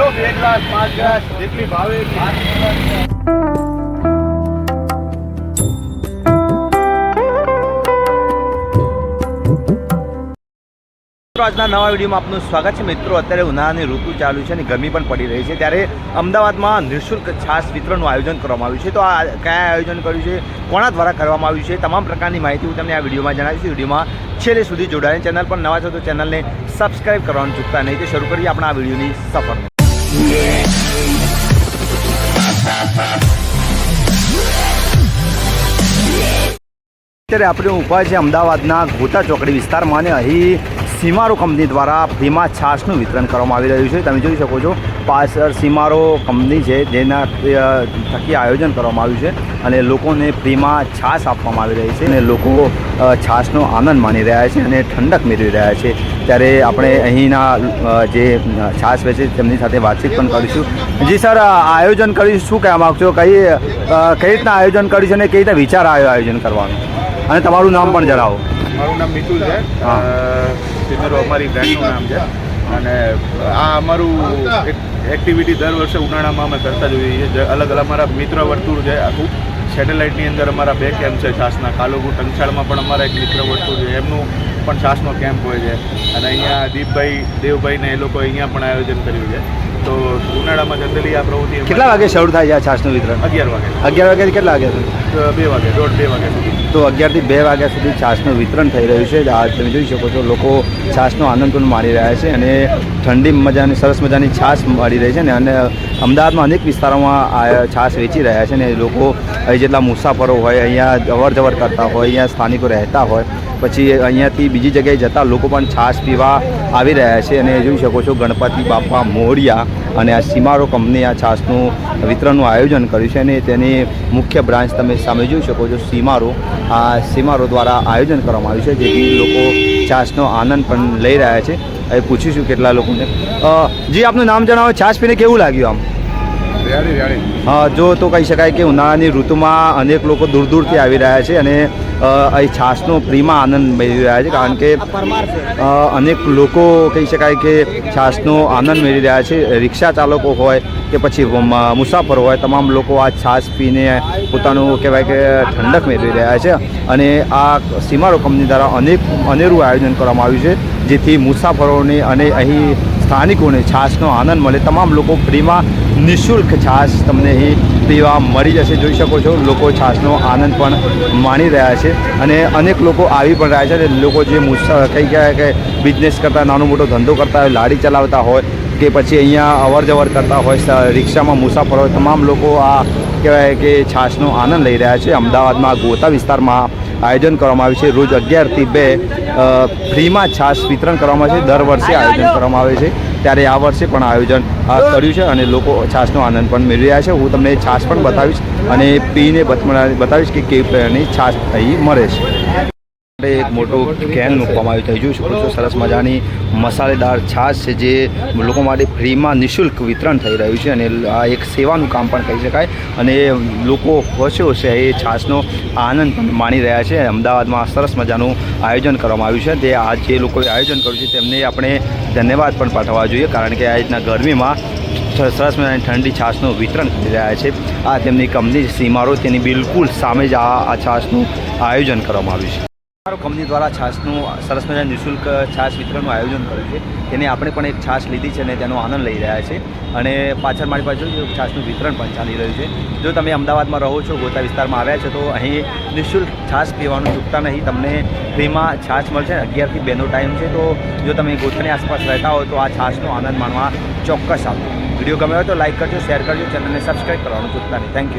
જો બે ગ્લાસ, પાંચ ગ્લાસ, જેટલી ભાવે. આજના નવા વિડીયોમાં આપનું સ્વાગત છે. મિત્રો, અત્યારે ઉનાળાની ઋતુ ચાલુ છે અને ગરમી પણ પડી રહી છે. ત્યારે અમદાવાદમાં નિઃશુલ્ક છાસ વિતરણનું આયોજન કરવામાં આવ્યું છે. તો આ કયા આયોજન કર્યું છે? કોના દ્વારા કરવામાં આવ્યું છે? તમામ પ્રકારની માહિતી હું તમને આ વિડીયોમાં જણાવીશ. વિડીયોમાં છેલ્લે સુધી જોડાયેલ ચેનલ પર નવા છો તો ચેનલને સબસ્ક્રાઇબ કરવાનું ચૂકતા નહીં. તો શરૂ કરીએ આપણા આ વિડીયોની Yeah. અત્યારે આપણે ઊભા છે અમદાવાદના ગોતા ચોકડી વિસ્તારમાં અને અહીં સીમારો કંપની દ્વારા ફ્રીમાં છાશનું વિતરણ કરવામાં આવી રહ્યું છે. તમે જોઈ શકો છો, પાછળ સીમારો કંપની છે, જેના થકી આયોજન કરવામાં આવ્યું છે અને લોકોને ફ્રીમાં છાશ આપવામાં આવી રહી છે અને લોકો છાશનો આનંદ માણી રહ્યા છે અને ઠંડક મેળવી રહ્યા છે. ત્યારે આપણે અહીંના જે છાશ વેચે તેમની સાથે વાતચીત પણ કરીશું. જી સર આયોજન કર્યું શું કહેવા માગશો? કઈ કઈ રીતના આયોજન કર્યું છે અને કઈ રીતના વિચાર આવ્યો આયોજન કરવાનું? અને તમારું નામ પણ જણાવો. મારું નામ મિતુલ છે. હા. અમારી બ્રાન્ડનું નામ છે. અને આ અમારું એક એક્ટિવિટી દર વર્ષે ઉનાળામાં અમે કરતા જોઈએ છીએ. જે અલગ અલગ અમારા મિત્ર વર્તુળ છે આખું. સેટેલાઇટની અંદર અમારા બે કેમ્પ છે છાસના. કાલુગુ ટંકશાળમાં પણ અમારા એક મિત્ર વર્તુળ છે. એમનું પણ છાસનો કેમ્પ હોય છે. અને અહીંયા દીપભાઈ દેવભાઈને એ લોકો અહીંયા પણ આયોજન કર્યું છે. તો ઉનાળામાં જનરલી આ પ્રવૃત્તિ કેટલા વાગે શરૂ થાય છે આ છાશનું વિતરણ? અગિયાર વાગે. અગિયાર વાગ્યાથી કેટલા વાગ્યા સુધી? બે વાગે દોઢ બે વાગ્યા સુધી. તો અગિયારથી બે વાગ્યા સુધી છાશનું વિતરણ થઈ રહ્યું છે. આ તમે જોઈ શકો છો લોકો છાશનો આનંદ પણ માણી રહ્યા છે અને ઠંડી મજાની સરસ મજાની છાશ મળી રહી છે ને અને અમદાવાદમાં અનેક વિસ્તારોમાં આ છાશ વેચી રહ્યા છે ને લોકો અહીં જેટલા મુસાફરો હોય અહીંયા અવર જવર કરતા હોય અહીંયા સ્થાનિકો રહેતા હોય પછી અહીંયાથી બીજી જગ્યાએ જતા લોકો પણ છાશ પીવા આવી રહ્યા છે અને જોઈ શકો છો ગણપતિ બાપા મોરિયા અને આ સીમારો કંપની આ છાશનું વિતરણનું આયોજન કર્યું છે અને તેની મુખ્ય બ્રાન્ચ તમે સામે જોઈ શકો છો સીમારો. આ સીમારો દ્વારા આયોજન કરવામાં આવ્યું છે, જેથી લોકો છાશનો આનંદ પણ લઈ રહ્યા છે. એ પૂછીશું કેટલા લોકોને. જી, આપનું નામ જણાવો. છાશ પીને કેવું લાગ્યું આમ? જો તો કહી શકાય કે ઉનાળાની ઋતુમાં અનેક લોકો દૂર દૂરથી આવી રહ્યા છે અને અહીં છાશનો ફ્રીમાં આનંદ મેળવી રહ્યા છે. કારણ કે અનેક લોકો કહી શકાય કે છાશનો આનંદ મેળવી રહ્યા છે. રિક્ષા ચાલકો હોય કે પછી મુસાફરો હોય, તમામ લોકો આ છાશ પીને પોતાનું કહેવાય કે ઠંડક મેળવી રહ્યા છે. અને આ સીમારો કંપની દ્વારા અનેક અનેરું આયોજન કરવામાં આવ્યું છે, જેથી મુસાફરોને અને અહીં સ્થાનિકોને છાશનો આનંદ મળે. તમામ લોકો ફ્રીમાં નિઃશુલ્ક છાશ તમને અહીં પીવા મળી જશે. જોઈ શકો છો, લોકો છાશનો આનંદ પણ માણી રહ્યા છે અને અનેક લોકો આવી પણ રહ્યા છે અને લોકો જે મુસા કંઈ કહેવાય કે બિઝનેસ કરતા, નાનો મોટો ધંધો કરતા હોય, લારી ચલાવતા હોય કે પછી અહીંયા અવર જવર કરતા હોય રિક્ષામાં મુસાફરો હોય, તમામ લોકો આ કહેવાય કે છાશનો આનંદ લઈ રહ્યા છે. અમદાવાદમાં ગોતા વિસ્તારમાં આયોજન કરવામાં આવ્યું છે. રોજ અગિયારથી બે ફ્રીમાં છાશ વિતરણ કરવામાં આવે છે. દર વર્ષે આયોજન કરવામાં આવે છે. ત્યારે આ વર્ષે પણ આયોજન કર્યું છે અને લોકો છાશનો આનંદ પણ મેળવી રહ્યા છે. હું તમને છાશ પણ બતાવીશ અને પીને બત- બતાવીશ કે કેવી પ્રકારની છાશ અહીં મળે છે. એક મોટું કેન મૂકવામાં આવ્યું છે જોઈ શકો છો, સરસ મજાની મસાલેદાર છાશ છે જે લોકો માટે ફ્રીમાં નિઃશુલ્ક વિતરણ થઈ રહ્યું છે અને આ એક સેવાનું કામ પણ કહી શકાય. અને લોકો હોશે હોશે એ છાશનો આનંદ માણી રહ્યા છે. અમદાવાદમાં સરસ મજાનું આયોજન કરવામાં આવ્યું છે. તે આ જે લોકોએ આયોજન કર્યું છે, તેમને આપણે ધન્યવાદ પણ પાઠવવા જોઈએ, કારણ કે આ રીતના ગરમીમાં સરસ મજાની ઠંડી છાશનું વિતરણ કરી રહ્યા છે. આ તેમની કંપની સીમારો. તેની બિલકુલ સામે જ આ છાશનું આયોજન કરવામાં આવ્યું છે. મારો કંપની દ્વારા છાશનું સરસ મજાનું નિઃશુલ્ક છાશ વિતરણનું આયોજન કર્યું છે. તેને આપણે પણ એક છાશ લીધી છે અને તેનો આનંદ લઈ રહ્યા છે. અને પાછળ મારી પાસે છાસનું વિતરણ પણ ચાલી રહ્યું છે. જો તમે અમદાવાદમાં રહો છો, ગોતા વિસ્તારમાં આવ્યા છો, તો અહીં નિઃશુલ્ક છાશ પીવાનું ચૂકતા નહીં. તમને ફ્રીમાં છાશ મળશે. અગિયારથી બેનો ટાઈમ છે. તો જો તમે ગોતાની આસપાસ રહેતા હો, તો આ છાશનો આનંદ માણવા ચોક્કસ આપો વીડિયો ગમ્યો હોય તો લાઇક કરજો, શેર કરજો, ચેનલને સબસ્ક્રાઈબ કરવાનું ચૂકતા નહીં. Thank you